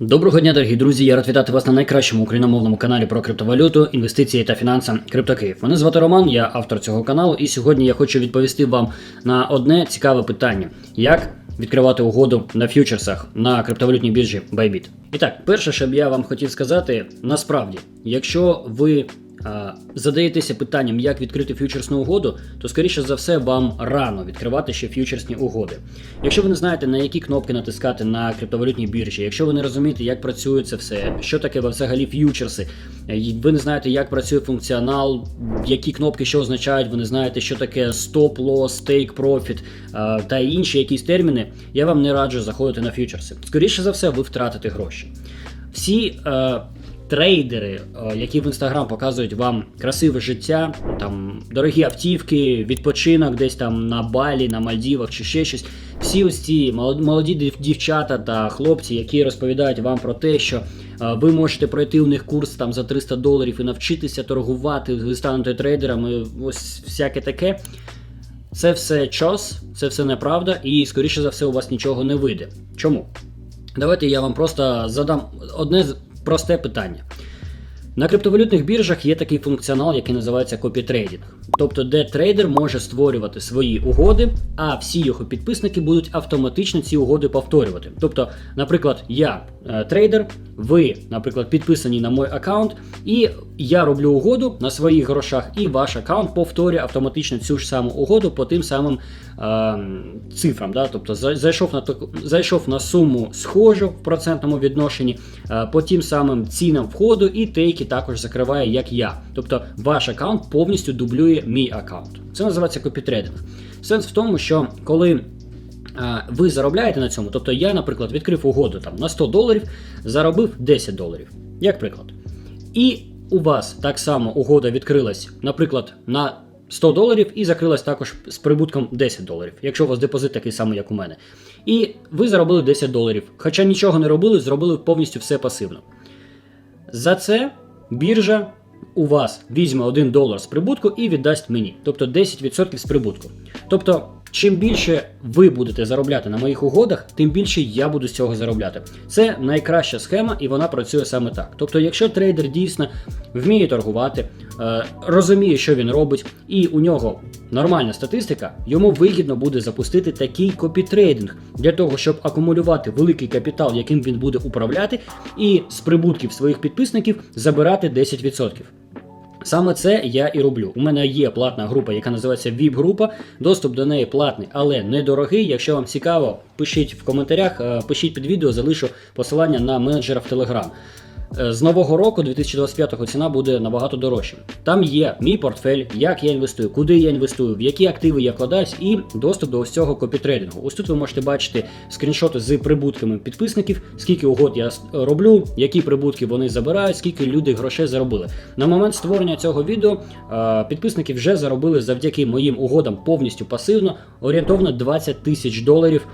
Доброго дня, дорогі друзі! Я рад вітати вас на найкращому україномовному каналі про криптовалюту, інвестиції та фінанси Криптокиїв. Мене звати Роман, я автор цього каналу, і сьогодні я хочу відповісти вам на одне цікаве питання: як відкривати угоду на ф'ючерсах на криптовалютній біржі Bybit. І так, перше, що б я вам хотів сказати, насправді, якщо ви задаєтеся питанням, як відкрити ф'ючерсну угоду, то скоріше за все вам рано відкривати ще ф'ючерсні угоди. Якщо ви не знаєте, на які кнопки натискати на криптовалютній біржі, якщо ви не розумієте, як працює це все, що таке взагалі ф'ючерси, е, ви не знаєте, як працює функціонал, які кнопки що означають, ви не знаєте, що таке стоп лос, стейк профіт та інші якісь терміни, я вам не раджу заходити на ф'ючерси. Скоріше за все, ви втратите гроші. Всі е, трейдери, е, які в інстаграм показують вам красиве життя, там дорогі автівки, відпочинок десь там на Балі, на Мальдівах чи ще щось. Всі ось ці молоді дівчата та хлопці, які розповідають вам про те, що е, ви можете пройти у них курс там за 300 доларів і навчитися торгувати, ви станете трейдерами, ось всяке таке. Це все час, це все неправда, і скоріше за все у вас нічого не вийде. Чому? Давайте я вам просто задам одне просте питання. На криптовалютних біржах є такий функціонал, який називається копітрейдинг. Тобто, де трейдер може створювати свої угоди, а всі його підписники будуть автоматично ці угоди повторювати. Тобто, наприклад, я е, трейдер, ви, наприклад, підписані на мій аккаунт, і я роблю угоду на своїх грошах, і ваш аккаунт повторює автоматично цю ж саму угоду по тим самим е, цифрам. Да? Тобто зайшов на зайшов на суму схожу в процентному відношенні, е, по тим самим цінам входу, і тейки також закриває, як я. Тобто ваш аккаунт повністю дублює мій аккаунт. Це називається копітрейдинг. Сенс в тому, що коли ви заробляєте на цьому. Тобто я, наприклад, відкрив угоду там на 100 доларів, заробив 10 доларів, як приклад. І у вас так само угода відкрилась, наприклад, на 100 доларів і закрилась також з прибутком 10 доларів, якщо у вас депозит такий самий, як у мене. І ви заробили 10 доларів. Хоча нічого не робили, зробили повністю все пасивно. За це біржа у вас візьме 1 долар з прибутку і віддасть мені, тобто 10% з прибутку. Тобто, чим більше ви будете заробляти на моїх угодах, тим більше я буду з цього заробляти. Це найкраща схема, і вона працює саме так. Тобто, якщо трейдер дійсно вміє торгувати, е, розуміє, що він робить, і у нього нормальна статистика, йому вигідно буде запустити такий копітрейдинг для того, щоб акумулювати великий капітал, яким він буде управляти, і з прибутків своїх підписників забирати 10%. Саме це я і роблю. У мене є платна група, яка називається VIP-група. Доступ до неї платний, але недорогий. Якщо вам цікаво, пишіть в коментарях, е, пишіть під відео, залишу посилання на менеджера в Telegram. Е, З нового року, 2025-го, ціна буде набагато дорожча. Там є мій портфель, як я інвестую, куди я інвестую, в які активи я вкладаюсь, і доступ до ось цього копітрейдингу. Ось тут ви можете бачити скріншоти з прибутками підписників, скільки угод я роблю, які прибутки вони забирають, скільки люди грошей заробили. На момент створення цього відео е, підписники вже заробили завдяки моїм угодам повністю пасивно, орієнтовно 20 тисяч доларів.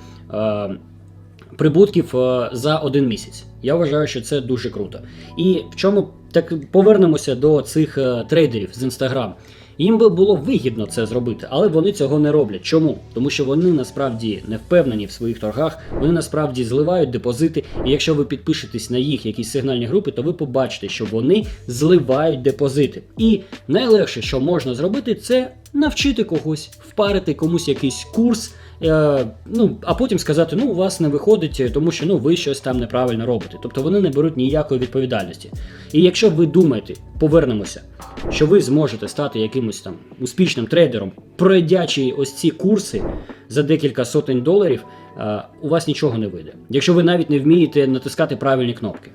Прибутків е, за один місяць. Я вважаю, що це дуже круто. І в чому так повернемося до цих е, трейдерів з Instagram. Їм би було вигідно це зробити, але вони цього не роблять. Чому? Тому що вони насправді не впевнені в своїх торгах, вони насправді зливають депозити. І якщо ви підпишетесь на їх якісь сигнальні групи, то ви побачите, що вони зливають депозити. І найлегше, що можна зробити, це навчити когось, впарити комусь якийсь курс. Е, ну, а потім сказати, ну у вас не виходить, тому що ну ви щось там неправильно робите. Тобто вони не беруть ніякої відповідальності. І якщо ви думаєте, повернемося, що ви зможете стати якимось там успішним трейдером, пройдячи ось ці курси за декілька сотень доларів, е, у вас нічого не вийде. Якщо ви навіть не вмієте натискати правильні кнопки.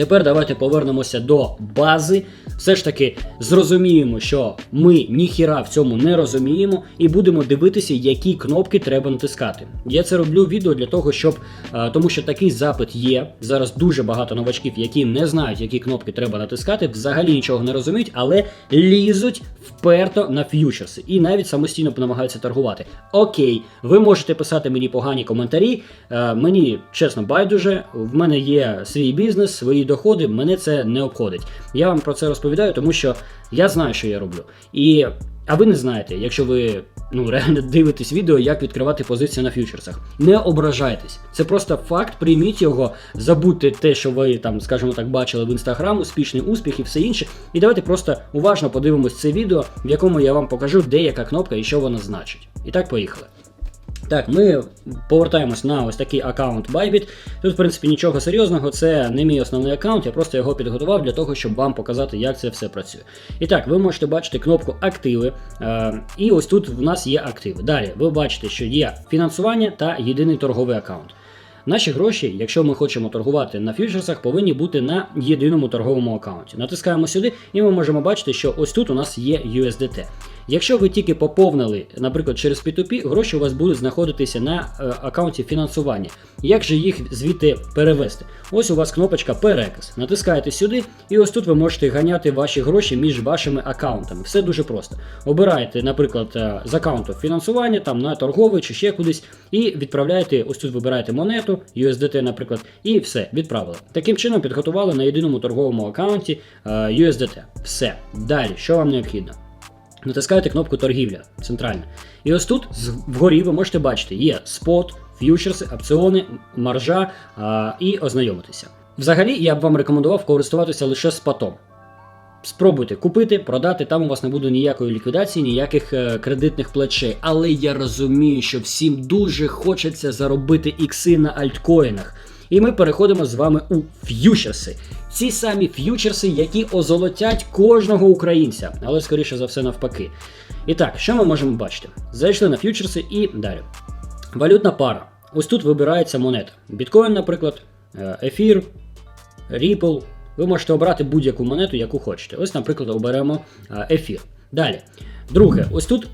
Тепер давайте повернемося до бази. Все ж таки зрозуміємо, що ми ніхіра в цьому не розуміємо, і будемо дивитися, які кнопки треба натискати. Я це роблю відео для того, щоб е, тому що такий запит є. Зараз дуже багато новачків, які не знають, які кнопки треба натискати, взагалі нічого не розуміють, але лізуть вперто на ф'ючерси і навіть самостійно намагаються торгувати. Окей, ви можете писати мені погані коментарі. е, Мені чесно байдуже, в мене є свій бізнес, свої доходи, мене це не обходить. Я вам про це розповідаю, тому що я знаю, що я роблю. І А ви не знаєте, якщо ви ну реально дивитесь відео, як відкривати позиції на фьючерсах. Не ображайтесь. Це просто факт, прийміть його, забудьте те, що ви там, скажімо так, бачили в інстаграм, успішний успіх і все інше. І давайте просто уважно подивимось це відео, в якому я вам покажу, де яка кнопка і що вона значить. І так, поїхали. Так, ми повертаємось на ось такий аккаунт Bybit. Тут, в принципі, нічого серйозного, це не мій основний аккаунт, я просто його підготував для того, щоб вам показати, як це все працює. І так, ви можете бачити кнопку Активи. Е, і ось тут в нас є активи. Далі ви бачите, що є фінансування та єдиний торговий аккаунт. Наші гроші, якщо ми хочемо торгувати на фьючерсах, повинні бути на єдиному торговому аккаунті. Натискаємо сюди, і ми можемо бачити, що ось тут у нас є USDT. Якщо ви тільки поповнили, наприклад, через P2P, гроші у вас будуть знаходитися на е, аккаунті фінансування. Як же їх звідти перевести? Ось у вас кнопочка Переказ. Натискаєте сюди, і ось тут ви можете ганяти ваші гроші між вашими аккаунтами. Все дуже просто. Обираєте, наприклад, е, з аккаунту фінансування, там на торговий чи ще кудись, і відправляєте, ось тут вибираєте монету, USDT, наприклад, і все, відправили. Таким чином підготували на єдиному торговому аккаунті е, USDT. Все. Далі, що вам необхідно? Натискаєте кнопку торгівля центральна. І ось тут вгорі ви можете бачити, є спот, ф'ючерси, опціони, маржа а, і ознайомитися. Взагалі, я б вам рекомендував користуватися лише спотом. Спробуйте купити, продати, там у вас не буде ніякої ліквідації, ніяких е, кредитних плечей. Але я розумію, що всім дуже хочеться заробити ікси на альткоїнах. І ми переходимо з вами у ф'ючерси. Ці самі ф'ючерси, які озолотять кожного українця, але скоріше за все навпаки. І так, що ми можемо бачити? Зайшли на ф'ючерси і далі. Валютна пара. Ось тут вибирається монета. Біткоін, наприклад, е, ефір, Ripple. Ви можете обрати будь-яку монету, яку хочете. Ось, наприклад, оберемо е, ефір. Далі. Друге, ось тут е,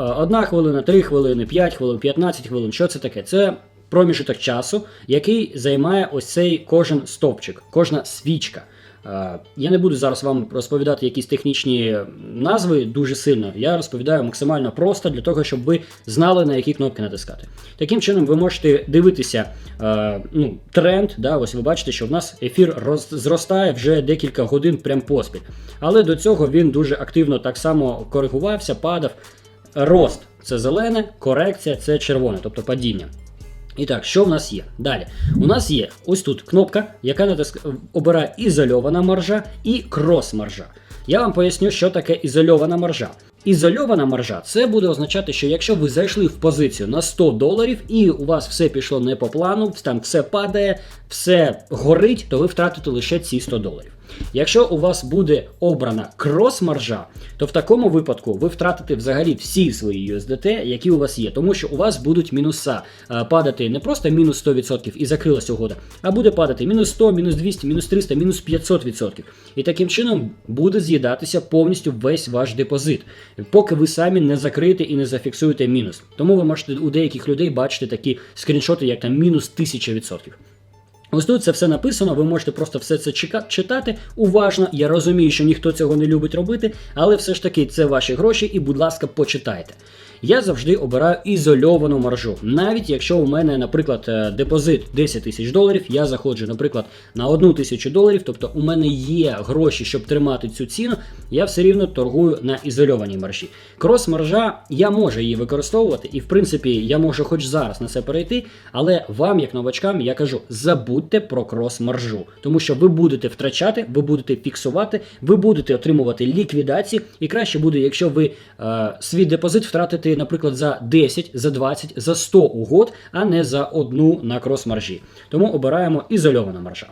одна хвилина, 3 хвилини, 5 хвилин, 15 хвилин. Що це таке? Це проміжок часу, який займає ось цей кожен стовпчик, кожна свічка. Е, Я не буду зараз вам розповідати якісь технічні назви дуже сильно. Я розповідаю максимально просто для того, щоб ви знали на які кнопки натискати. Таким чином, ви можете дивитися е, ну, тренд. Да, ось ви бачите, що в нас ефір роз, зростає вже декілька годин прям поспіль. Але до цього він дуже активно так само коригувався, падав. Рост це зелене, корекція це червоне, тобто падіння. І так, що в нас є? Далі. У нас є ось тут кнопка, яка натиск... обирає ізольована маржа і крос-маржа. Я вам поясню, що таке ізольована маржа. Ізольована маржа це буде означати, що якщо ви зайшли в позицію на 100 доларів і у вас все пішло не по плану, там все падає, все горить, то ви втратите лише ці 100 доларів. Якщо у вас буде обрана крос-маржа, то в такому випадку ви втратите взагалі всі свої USDT, які у вас є, тому що у вас будуть мінуса е, падати не просто мінус 100% і закрилась угода, а буде падати мінус 100, мінус 200, мінус 300, мінус 500%. І таким чином буде з'їдатися повністю весь ваш депозит, поки ви самі не закриєте і не зафіксуєте мінус. Тому ви можете у деяких людей бачити такі скріншоти, як там мінус 1000%. Ось тут це все написано, ви можете просто все це читати уважно. Я розумію, що ніхто цього не любить робити, але все ж таки це ваші гроші, і, будь ласка, почитайте. Я завжди обираю ізольовану маржу. Навіть якщо у мене, наприклад, е, депозит 10 тисяч доларів, я заходжу, наприклад, на 1 тисячу доларів, тобто у мене є гроші, щоб тримати цю ціну, я все рівно торгую на ізольованій маржі. Крос-маржа, я можу її використовувати, і в принципі я можу хоч зараз на це перейти, але вам, як новачкам, я кажу, забудьте про крос-маржу, тому що ви будете втрачати, ви будете фіксувати, ви будете отримувати ліквідації, і краще буде, якщо ви е, свій депозит втратите, наприклад, за 10, за 20, за 100 угод, а не за одну на крос-маржі. Тому обираємо ізольована маржа.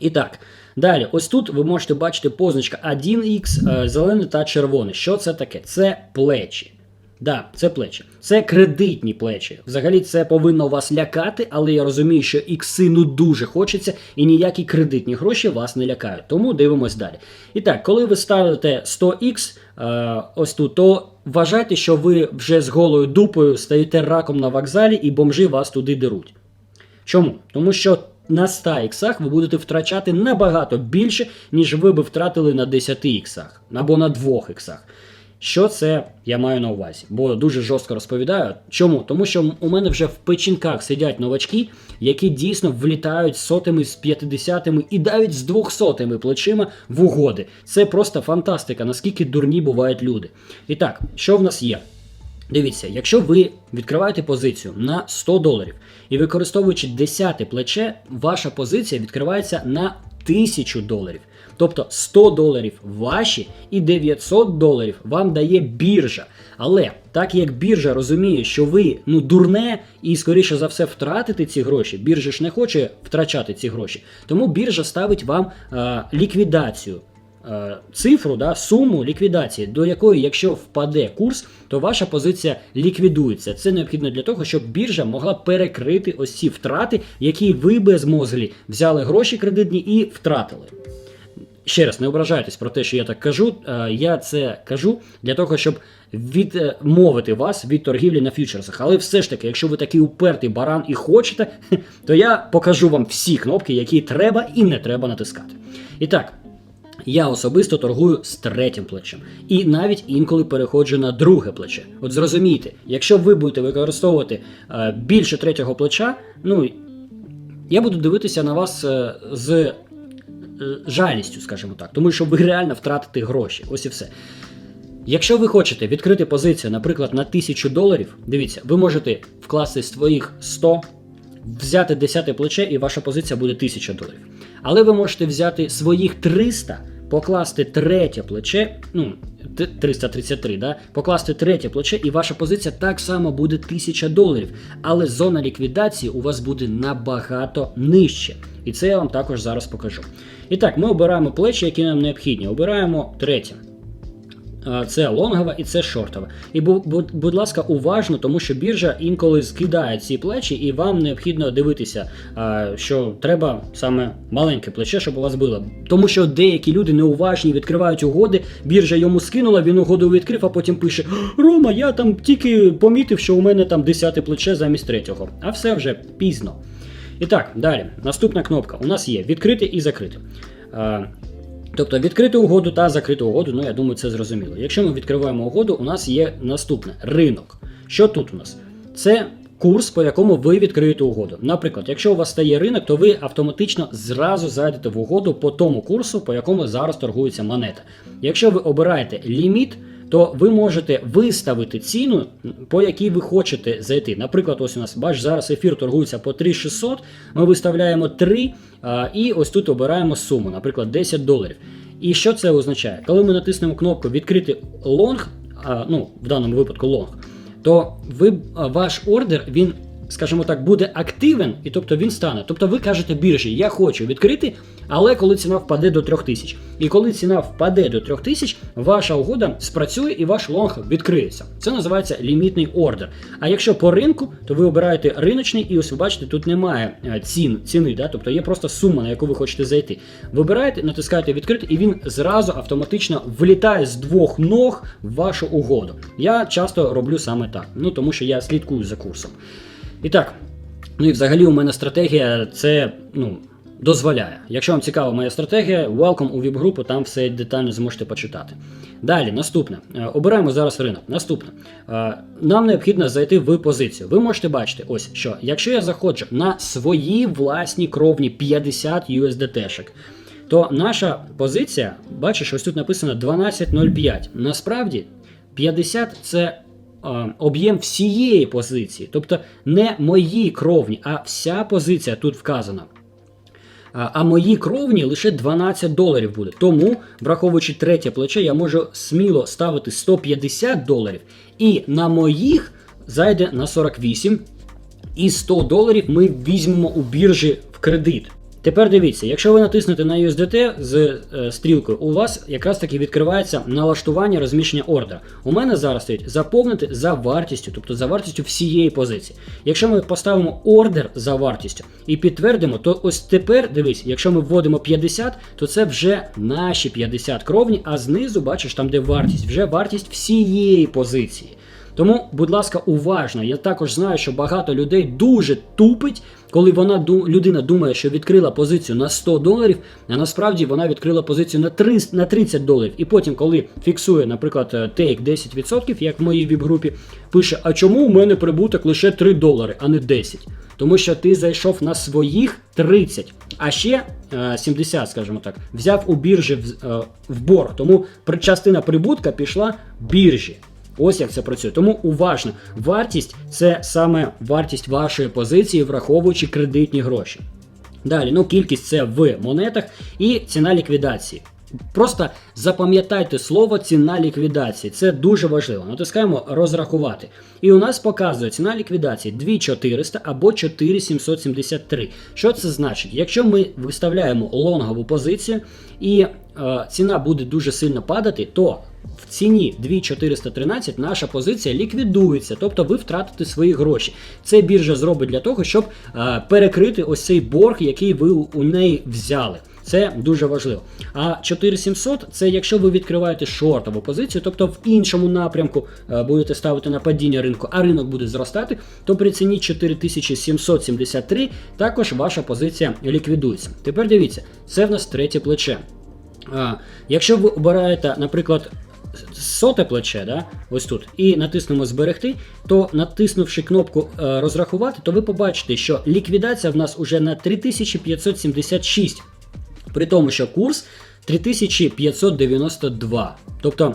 І так, далі, ось тут ви можете бачити позначка 1х, е, зелене та червоне. Що це таке? Це плечі. Да, це плечі. Це кредитні плечі. Взагалі це повинно вас лякати, але я розумію, що ікси ну дуже хочеться, і ніякі кредитні гроші вас не лякають. Тому дивимось далі. І так, коли ви ставите 100х е, ось тут, то вважайте, що ви вже з голою дупою стаєте раком на вокзалі і бомжі вас туди деруть. Чому? Тому що на 100 іксах ви будете втрачати набагато більше, ніж ви би втратили на 10 іксах або на 2 іксах. Що це я маю на увазі? Бо дуже жорстко розповідаю. Чому? Тому що у мене вже в печінках сидять новачки, які дійсно влітають з сотими, з п'ятдесятими і навіть з двохсотими плечима в угоди. Це просто фантастика, наскільки дурні бувають люди. І так, що в нас є? Дивіться, якщо ви відкриваєте позицію на 100 доларів і використовуючи 10 плече, ваша позиція відкривається на 1000 доларів. Тобто 100 доларів ваші і 900 доларів вам дає біржа. Але так як біржа розуміє, що ви ну дурне і скоріше за все втратите ці гроші, біржа ж не хоче втрачати ці гроші, тому біржа ставить вам е, ліквідацію цифру, да, суму ліквідації, до якої, якщо впаде курс, то ваша позиція ліквідується. Це необхідно для того, щоб біржа могла перекрити ось ці втрати, які ви безмозглі взяли гроші кредитні і втратили. Ще раз, не ображайтесь про те, що я так кажу. Е, Я це кажу для того, щоб відмовити вас від торгівлі на фьючерсах. Але все ж таки, якщо ви такий упертий баран і хочете, то я покажу вам всі кнопки, які треба і не треба натискати. І так. Я особисто торгую з третім плечем. І навіть інколи переходжу на друге плече. От зрозумійте, якщо ви будете використовувати е, більше третього плеча, ну я буду дивитися на вас е, з е, жалістю, скажімо так, тому що ви реально втратите гроші. Ось і все. Якщо ви хочете відкрити позицію, наприклад, на 1000 доларів, дивіться, ви можете вкласти своїх 100, взяти 10 плече, і ваша позиція буде 1000 доларів. Але ви можете взяти своїх 300, покласти третє плече, ну, 333, да? покласти третє плече, і ваша позиція так само буде 1000 доларів. Але зона ліквідації у вас буде набагато нижче. І це я вам також зараз покажу. І так, ми обираємо плечі, які нам необхідні. Обираємо третє. Це лонгова і це шортова. І будь ласка, уважно, тому що біржа інколи скидає ці плечі, і вам необхідно дивитися, що треба саме маленьке плече, щоб у вас було. Тому що деякі люди неуважні відкривають угоди, біржа йому скинула, він угоду відкрив, а потім пише: Рома, я там тільки помітив, що у мене там десяте плече замість третього. А все вже пізно. І так, далі. Наступна кнопка. У нас є відкрити і закрити. Тобто відкрити угоду та закриту угоду, ну я думаю, це зрозуміло. Якщо ми відкриваємо угоду, у нас є наступне ринок. Що тут у нас? Це курс, по якому ви відкриєте угоду. Наприклад, якщо у вас стає ринок, то ви автоматично зразу зайдете в угоду по тому курсу, по якому зараз торгується монета. Якщо ви обираєте ліміт, то ви можете виставити ціну, по якій ви хочете зайти. Наприклад, ось у нас бач, зараз ефір торгується по 3600, ми виставляємо 3 а, і ось тут обираємо суму, наприклад, 10 доларів. І що це означає? Коли ми натиснемо кнопку Відкрити лонг, ну в даному випадку лонг, то ви, ваш ордер він, скажімо так, буде активен, і тобто він стане. Тобто ви кажете біржі, я хочу відкрити, але коли ціна впаде до 3000. І коли ціна впаде до 3000, ваша угода спрацює і ваш лонг відкриється. Це називається лімітний ордер. А якщо по ринку, то ви обираєте риночний, і ось ви бачите, тут немає е, цін, ціни, да? тобто є просто сума, на яку ви хочете зайти. Вибираєте, натискаєте відкрити, і він зразу автоматично влітає з двох ног в вашу угоду. Я часто роблю саме так, ну тому що я слідкую за курсом. І так, ну і взагалі у мене стратегія це ну, дозволяє. Якщо вам цікава моя стратегія, welcome у віп-групу, там все детально зможете почитати. Далі, наступне. Е, Обираємо зараз ринок. Наступне. Е, Нам необхідно зайти в позицію. Ви можете бачити, ось що, якщо я заходжу на свої власні кровні 50 USDT-шек, то наша позиція, бачиш, ось тут написано 12.05. Насправді 50 це об'єм всієї позиції, тобто не мої кровні, а вся позиція тут вказана. А, а мої кровні лише 12 доларів буде. Тому, враховуючи третє плече, я можу сміло ставити 150 доларів, і на моїх зайде на 48. І 100 доларів ми візьмемо у біржі в кредит. Тепер дивіться, якщо ви натиснете на USDT з е, стрілкою, у вас якраз таки відкривається налаштування розміщення ордера. У мене зараз стоїть заповнити за вартістю, тобто за вартістю всієї позиції. Якщо ми поставимо ордер за вартістю і підтвердимо, то ось тепер дивись, якщо ми вводимо 50, то це вже наші 50 кровні, а знизу, бачиш, там де вартість, вже вартість всієї позиції. Тому, будь ласка, уважно. Я також знаю, що багато людей дуже тупить, коли вона людина думає, що відкрила позицію на 100 доларів, а насправді вона відкрила позицію на 300, на 30 доларів. І потім, коли фіксує, наприклад, е, тейк 10%, як в моїй віп-групі, пише: А чому у мене прибуток лише 3 долари, а не 10? Тому що ти зайшов на своїх 30, а ще е, 70, скажімо так, взяв у біржі в, е, в борг. Тому частина прибутка пішла біржі. Ось як це працює. Тому уважно, вартість це саме вартість вашої позиції, враховуючи кредитні гроші. Далі, ну кількість це в монетах і ціна ліквідації. Просто запам'ятайте слово ціна ліквідації. Це дуже важливо. Натискаємо розрахувати. І у нас показує ціна ліквідації 2400 або 4773. Що це значить? Якщо ми виставляємо лонгову позицію і е, ціна буде дуже сильно падати, то в ціні 2413 наша позиція ліквідується, тобто ви втратите свої гроші. Це біржа зробить для того, щоб е, перекрити ось цей борг, який ви у неї взяли. Це дуже важливо. А 4700 це якщо ви відкриваєте шортову позицію, тобто в іншому напрямку е, будете ставити на падіння ринку, а ринок буде зростати, то при ціні 4773 також ваша позиція ліквідується. Тепер дивіться, це в нас третє плече. Якщо ви обираєте, наприклад, соте плече, да, ось тут, і натиснемо зберегти, то натиснувши кнопку е, розрахувати, то ви побачите, що ліквідація в нас уже на 3576, при тому, що курс 3592. Тобто,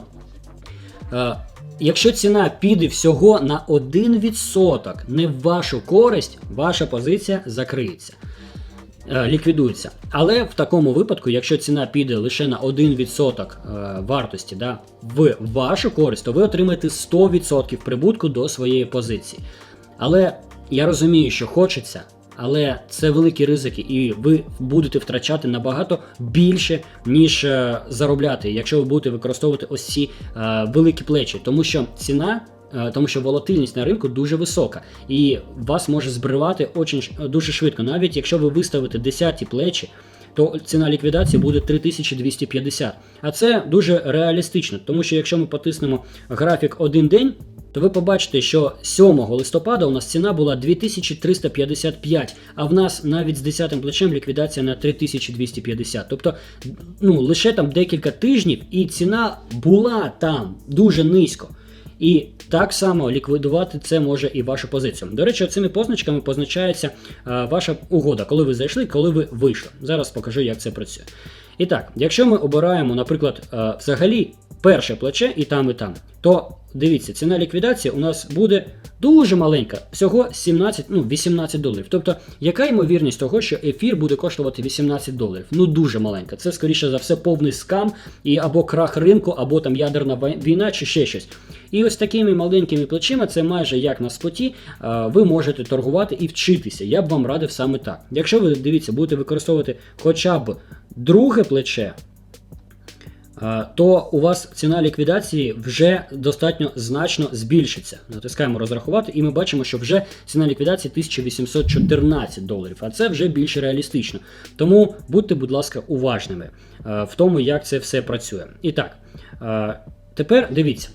е, якщо ціна піде всього на 1%, не в вашу користь, ваша позиція закриється е, ліквідується. Але в такому випадку, якщо ціна піде лише на 1% е, вартості да, в вашу користь, то ви отримаєте 100% прибутку до своєї позиції. Але я розумію, що хочеться, але це великі ризики, і ви будете втрачати набагато більше, ніж е, заробляти, якщо ви будете використовувати ось ці великі плечі, тому що ціна. Е, Тому що волатильність на ринку дуже висока, і вас може збривати дуже швидко. Навіть якщо ви виставите 10 плечі, то ціна ліквідації буде 3250. А це дуже реалістично, тому що якщо ми потиснемо графік один день, то ви побачите, що 7 листопада у нас ціна була 2355, а в нас навіть з 10 плечем ліквідація на 3250. Тобто, ну лише там декілька тижнів, і ціна була там дуже низько. І так само ліквідувати це може і вашу позицію. До речі, цими позначками позначається е, ваша угода, коли ви зайшли, коли ви вийшли. Зараз покажу, як це працює. І так, якщо ми обираємо, наприклад, е, взагалі перше плече і там, і там, то дивіться, ціна ліквідації у нас буде дуже маленька, всього 17, ну 18 доларів. Тобто, яка ймовірність того, що ефір буде коштувати 18 доларів? Ну дуже маленька. Це скоріше за все повний скам і або крах ринку, або там ядерна війна, чи ще щось. І ось такими маленькими плечима, це майже як на споті, е, ви можете торгувати і вчитися. Я б вам радив саме так. Якщо ви дивіться, будете використовувати хоча б друге плече. е, То у вас ціна ліквідації вже достатньо значно збільшиться. Натискаємо розрахувати, і ми бачимо, що вже ціна ліквідації 1814 доларів, а це вже більш реалістично. Тому будьте, будь ласка, уважними е, в тому, як це все працює. І так, тепер дивіться.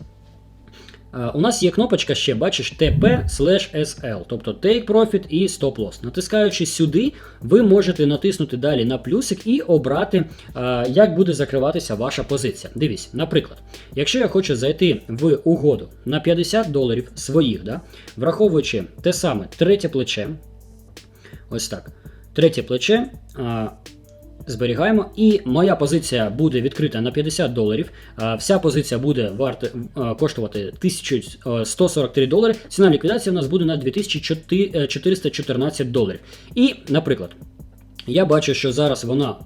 Е, У нас є кнопочка ще, бачиш, TP/SL, тобто Take Profit і Stop Loss. Натискаючи сюди, ви можете натиснути далі на плюсик і обрати, е, як буде закриватися ваша позиція. Дивіться, наприклад, якщо я хочу зайти в угоду на 50 доларів своїх, да, враховуючи те саме третє плече, ось так, третє плече. Зберігаємо, і моя позиція буде відкрита на 50 доларів. Вся позиція буде варти, коштувати 1143 долари. Ціна ліквідації у нас буде на 2414 доларів. І, наприклад, я бачу, що зараз вона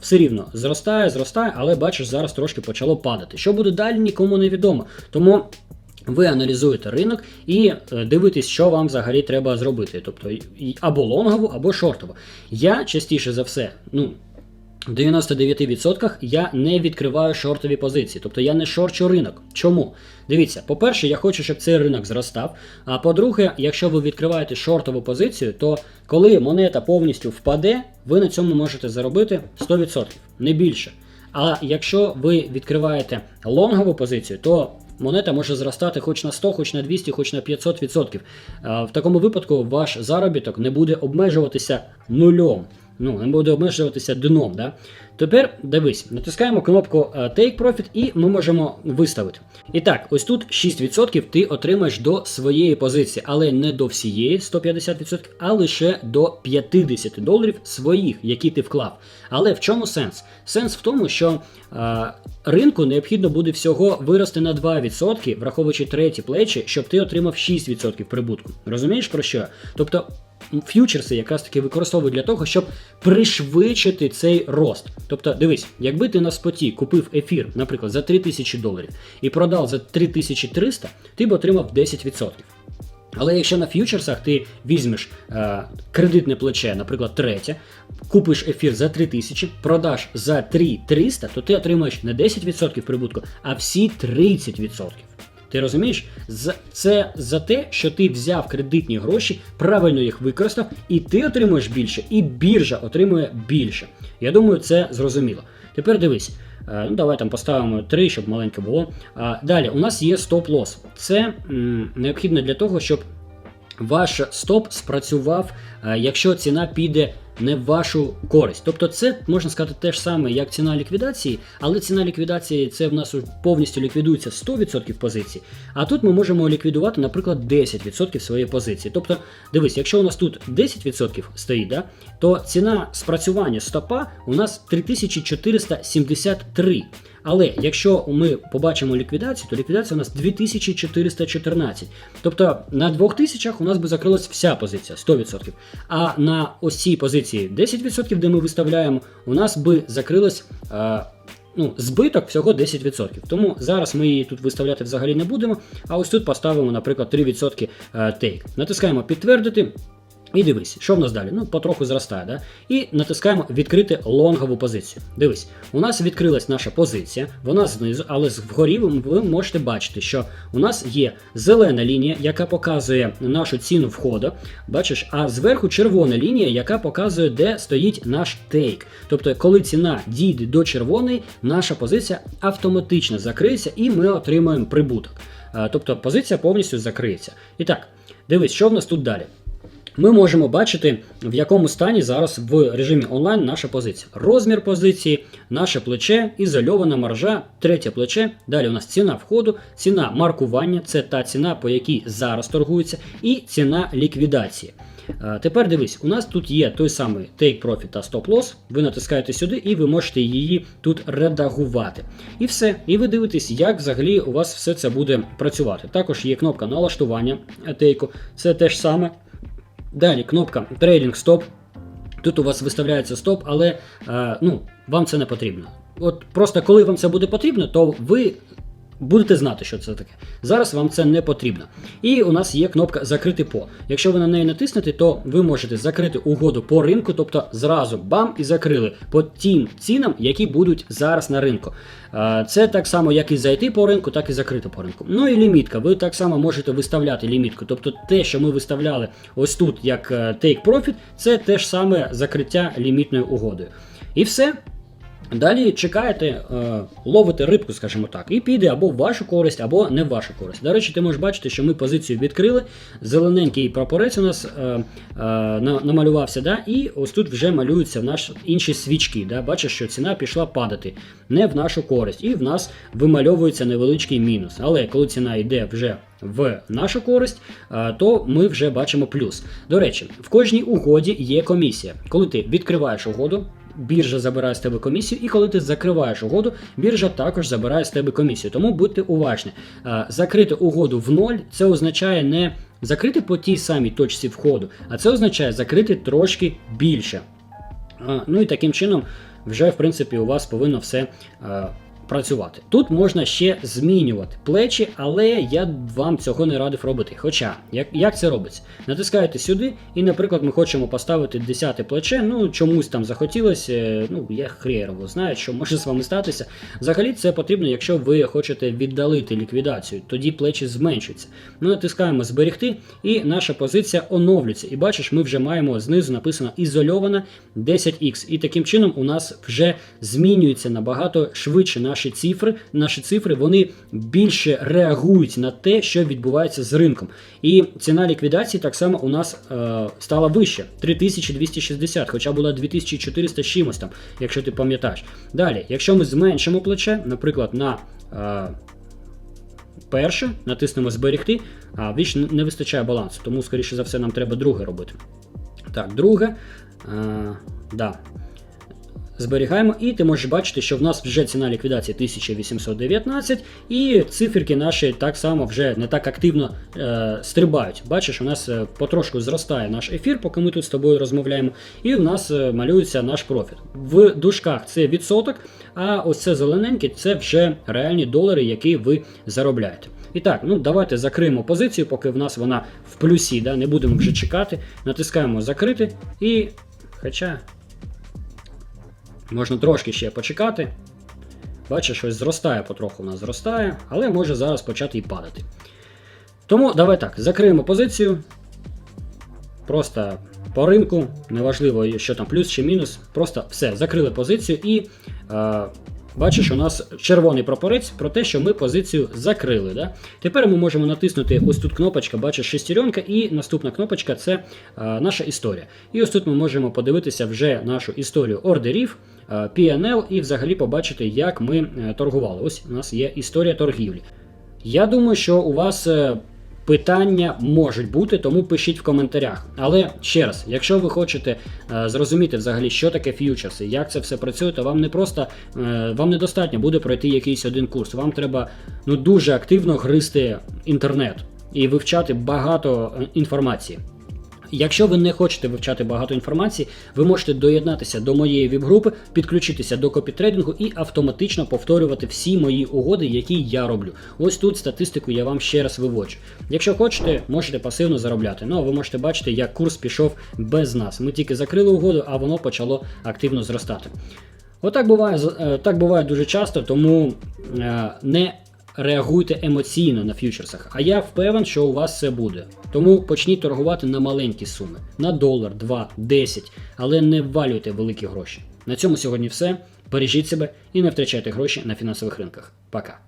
все рівно зростає, зростає, але бачиш, зараз трошки почало падати. Що буде далі, нікому не відомо. Тому. Ви аналізуєте ринок і е, дивитесь, що вам взагалі треба зробити. Тобто або лонгову, або шортову. Я частіше за все, ну. В 99% я не відкриваю шортові позиції, тобто я не шорчу ринок. Чому? Дивіться, по-перше, я хочу, щоб цей ринок зростав. А по-друге, якщо ви відкриваєте шортову позицію, то коли монета повністю впаде, ви на цьому можете заробити 100%, не більше. А якщо ви відкриваєте лонгову позицію, то монета може зростати хоч на 100, хоч на 200, хоч на 500%. Е, В такому випадку ваш заробіток не буде обмежуватися нульом. Ну, не буде обмежуватися дном. Да? Тепер дивись, натискаємо кнопку е, Take Profit і ми можемо виставити. І так, ось тут 6% ти отримаєш до своєї позиції, але не до всієї 150%, а лише до 50 доларів своїх, які ти вклав. Але в чому сенс? Сенс в тому, що е, ринку необхідно буде всього вирости на 2%, враховуючи треті плечі, щоб ти отримав 6% прибутку. Розумієш про що? Тобто ф'ючерси якраз таки використовують для того, щоб пришвидшити цей рост. Тобто, дивись, якби ти на споті купив ефір, наприклад, за 3000 доларів і продав за 3300, ти б отримав 10%. Але якщо на ф'ючерсах ти візьмеш е, кредитне плече, наприклад, третє, купиш ефір за 3000, продаш за 3300, то ти отримаєш не 10% прибутку, а всі 30%. Ти розумієш? Це за те, що ти взяв кредитні гроші, правильно їх використав, і ти отримуєш більше, і біржа отримує більше. Я думаю, це зрозуміло. Тепер дивись. Е, Ну, давай там поставимо 3, щоб маленьке було. А, Далі, у нас є стоп-лос. Це необхідно для того, щоб ваш стоп спрацював, е, якщо ціна піде не в вашу користь. Тобто, це можна сказати те ж саме, як ціна ліквідації, але ціна ліквідації це в нас повністю ліквідується 100% позицій. А тут ми можемо ліквідувати, наприклад, 10% своєї позиції. Тобто, дивись, якщо у нас тут 10% стоїть, да, то ціна спрацювання стопа у нас 3473. Але якщо ми побачимо ліквідацію, то ліквідація у нас 2414. Тобто на 2000 у нас би закрилась вся позиція 100%. А на ось цій позиції 10%, де ми виставляємо, у нас би закрилось. е, Ну, збиток всього 10%. Тому зараз ми її тут виставляти взагалі не будемо. А ось тут поставимо, наприклад, 3% тейк. Натискаємо підтвердити. І дивись, що в нас далі? Ну, потроху зростає, да? І натискаємо відкрити лонгову позицію. Дивись, у нас відкрилась наша позиція, вона знизу, але вгорі ви, можете бачити, що у нас є зелена лінія, яка показує нашу ціну входу. Бачиш, а зверху червона лінія, яка показує, де стоїть наш тейк. Тобто, коли ціна дійде до червоної, наша позиція автоматично закриється і ми отримаємо прибуток. Тобто позиція повністю закриється. І так, дивись, що в нас тут далі. Ми можемо бачити, в якому стані зараз в режимі онлайн наша позиція. Розмір позиції, наше плече, ізольована маржа, третє плече. Далі у нас ціна входу, ціна маркування це та ціна, по якій зараз торгується, і ціна ліквідації. Тепер дивись, у нас тут є той самий Take Profit та Stop Loss. Ви натискаєте сюди і ви можете її тут редагувати. І все. І ви дивитесь, як взагалі у вас все це буде працювати. Також є кнопка налаштування тейку. Це те ж саме. Далі кнопка трейлінг стоп. Тут у вас виставляється стоп, але е, ну, вам це не потрібно. От просто коли вам це буде потрібно, то ви будете знати, що це таке. Зараз вам це не потрібно. І у нас є кнопка Закрити по. Якщо ви на неї натиснете, то ви можете закрити угоду по ринку, тобто зразу бам і закрили по тим цінам, які будуть зараз на ринку. Е, Це так само, як і зайти по ринку, так і закрити по ринку. Ну і лімітка. Ви так само можете виставляти лімітку. Тобто те, що ми виставляли ось тут як е, Take Profit, це те ж саме закриття лімітною угодою. І все. Далі чекаєте, е, ловите рибку, скажімо так, і піде або в вашу користь, або не в вашу користь. До речі, ти можеш бачити, що ми позицію відкрили. Зелененький прапорець у нас е, е, намалювався, да? і ось тут вже малюються в інші свічки. Да? Бачиш, що ціна пішла падати не в нашу користь, і в нас вимальовується невеличкий мінус. Але коли ціна йде вже в нашу користь, то ми вже бачимо плюс. До речі, в кожній угоді є комісія. Коли ти відкриваєш угоду, біржа забирає з тебе комісію, і коли ти закриваєш угоду, біржа також забирає з тебе комісію. Тому будьте уважні. Закрити угоду в ноль це означає не закрити по тій самій точці входу, а це означає закрити трошки більше. Ну і таким чином, вже в принципі у вас повинно все працювати. Тут можна ще змінювати плечі, але я вам цього не радив робити. Хоча, як, як це робиться? Натискаєте сюди, і, наприклад, ми хочемо поставити 10 плече. Ну чомусь там захотілося. е, Ну я хрерово знаю, що може з вами статися. Взагалі це потрібно, якщо ви хочете віддалити ліквідацію, тоді плечі зменшуються. Ми натискаємо зберегти, і наша позиція оновлюється. І бачиш, ми вже маємо знизу написано ізольована 10х. І таким чином у нас вже змінюється набагато швидше наша наші цифри, наші цифри вони більше реагують на те, що відбувається з ринком. І ціна ліквідації так само у нас е, стала вища 3260, хоча була 2400 з чимось там, якщо ти пам'ятаєш. Далі, якщо ми зменшимо плече, наприклад, на е, перше, натиснемо зберегти, а більш не вистачає балансу, тому, скоріше за все, нам треба друге робити. Так, друге. Е, да. Зберігаємо, і ти можеш бачити, що в нас вже ціна ліквідації 1819, і циферки наші так само вже не так активно е, стрибають. Бачиш, у нас е, потрошку зростає наш ефір, поки ми тут з тобою розмовляємо, і в нас е, малюється наш профіт. В дужках це відсоток, а ось це зелененьке це вже реальні долари, які ви заробляєте. І так, ну давайте закриємо позицію, поки в нас вона в плюсі, да, не будемо вже чекати. Натискаємо закрити і. Хоча. Можна трошки ще почекати. Бачиш, щось зростає потроху у нас зростає, але може зараз почати і падати. Тому давай так, закриємо позицію. Просто по ринку, неважливо, що там плюс чи мінус. Просто все, закрили позицію і е, бачиш, у нас червоний прапорець про те, що ми позицію закрили. Да? Тепер ми можемо натиснути ось тут кнопочка, бачиш шестеренка, і наступна кнопочка це е, наша історія. І ось тут ми можемо подивитися вже нашу історію ордерів. Е, PNL і взагалі побачити, як ми е, торгували. Ось у нас є історія торгівлі. Я думаю, що у вас е, питання можуть бути, тому пишіть в коментарях. Але ще раз, якщо ви хочете зрозуміти взагалі, що таке ф'ючерси, як це все працює, то вам не просто вам недостатньо буде пройти якийсь один курс. Вам треба ну дуже активно гризти інтернет і вивчати багато інформації. Якщо ви не хочете вивчати багато інформації, ви можете доєднатися до моєї віп-групи, підключитися до копітрейдингу і автоматично повторювати всі мої угоди, які я роблю. Ось тут статистику я вам ще раз виводжу. Якщо хочете, можете пасивно заробляти. Ну а ви можете бачити, як курс пішов без нас. Ми тільки закрили угоду, а воно почало активно зростати. Отак буває е, так буває дуже часто, тому е, не реагуйте емоційно на ф'ючерсах. А я впевнен, що у вас це буде. Тому почніть торгувати на маленькі суми, на долар, 2, 10, але не ввалюйте великі гроші. На цьому сьогодні все. Бережіть себе і не втрачайте гроші на фінансових ринках. Пока.